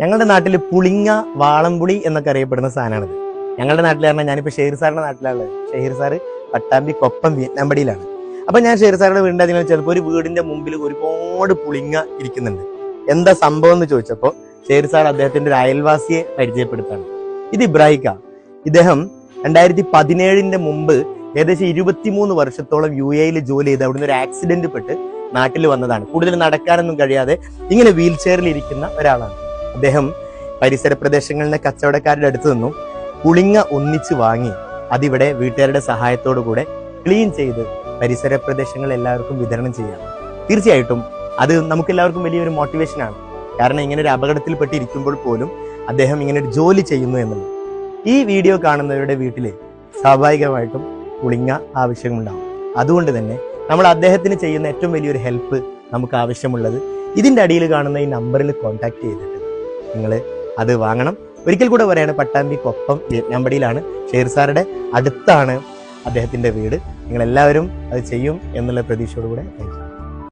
ഞങ്ങളുടെ നാട്ടിൽ പുളിങ്ങ വാളംപുളി എന്നൊക്കെ അറിയപ്പെടുന്ന സാധനമാണിത്. ഞങ്ങളുടെ നാട്ടിൽ പറഞ്ഞാൽ ഞാനിപ്പോൾ ഷെയർ സാറിന്റെ നാട്ടിലാണ്. ഷെയർ സാറ് പട്ടാമ്പി കൊപ്പം വിയറ്റ്നാമ്പടിയിലാണ് അപ്പം ഞാൻ ഷെയർ സാറിന്റെ വീടിന്റെ അതിനെ ചിലപ്പോൾ ഒരു വീടിന്റെ മുമ്പിൽ ഒരുപാട് പുളിങ്ങ ഇരിക്കുന്നുണ്ട്. എന്താ സംഭവം എന്ന് ചോദിച്ചപ്പോൾ ഷെയർ സാർ അദ്ദേഹത്തിന്റെ ഒരു അയൽവാസിയെ പരിചയപ്പെടുത്താണ് ഇത് ഇബ്രാഹിക്ക ഇദ്ദേഹം രണ്ടായിരത്തി പതിനേഴിന്റെ മുമ്പ് ഏകദേശം ഇരുപത്തിമൂന്ന് വർഷത്തോളം യു എയിൽ ജോലി ചെയ്ത് അവിടുന്ന് ഒരു ആക്സിഡന്റ് പെട്ട് നാട്ടിൽ വന്നതാണ്. കൂടുതൽ നടക്കാനൊന്നും കഴിയാതെ ഇങ്ങനെ വീൽ ചെയറിൽ ഇരിക്കുന്ന ഒരാളാണ്. അദ്ദേഹം പരിസര പ്രദേശങ്ങളിലെ കച്ചവടക്കാരുടെ അടുത്ത് നിന്നും പുളിങ്ങ ഒന്നിച്ച് വാങ്ങി അതിവിടെ വീട്ടുകാരുടെ സഹായത്തോടു കൂടെ ക്ലീൻ ചെയ്ത് പരിസര പ്രദേശങ്ങൾ എല്ലാവർക്കും വിതരണം ചെയ്യാം. തീർച്ചയായിട്ടും അത് നമുക്ക് എല്ലാവർക്കും വലിയൊരു മോട്ടിവേഷനാണ് കാരണം ഇങ്ങനെ ഒരു അപകടത്തിൽപ്പെട്ടിരിക്കുമ്പോൾ പോലും അദ്ദേഹം ഇങ്ങനെ ഒരു ജോലി ചെയ്യുന്നു എന്നുള്ളത് ഈ വീഡിയോ കാണുന്നവരുടെ വീട്ടിൽ സ്വാഭാവികമായിട്ടും പുളിങ്ങ ആവശ്യമുണ്ടാവും. അതുകൊണ്ട് തന്നെ നമ്മൾ അദ്ദേഹത്തിന് ചെയ്യുന്ന ഏറ്റവും വലിയൊരു ഹെൽപ്പ് നമുക്ക് ആവശ്യമുള്ളത് ഇതിന്റെ അടിയിൽ കാണുന്ന ഈ നമ്പറിൽ കോൺടാക്ട് ചെയ്തിട്ട് നിങ്ങൾ അത് വാങ്ങണം. ഒരിക്കൽ കൂടെ പറയാണ് പട്ടാമ്പി കൊപ്പം വിയറ്റ്നാമ്പടിയിലാണ് ഷെയർ സാറുടെ അടുത്താണ് അദ്ദേഹത്തിന്റെ വീട്. നിങ്ങൾ എല്ലാവരും അത് ചെയ്യും എന്നുള്ള പ്രതീക്ഷയോടുകൂടെ താങ്ക്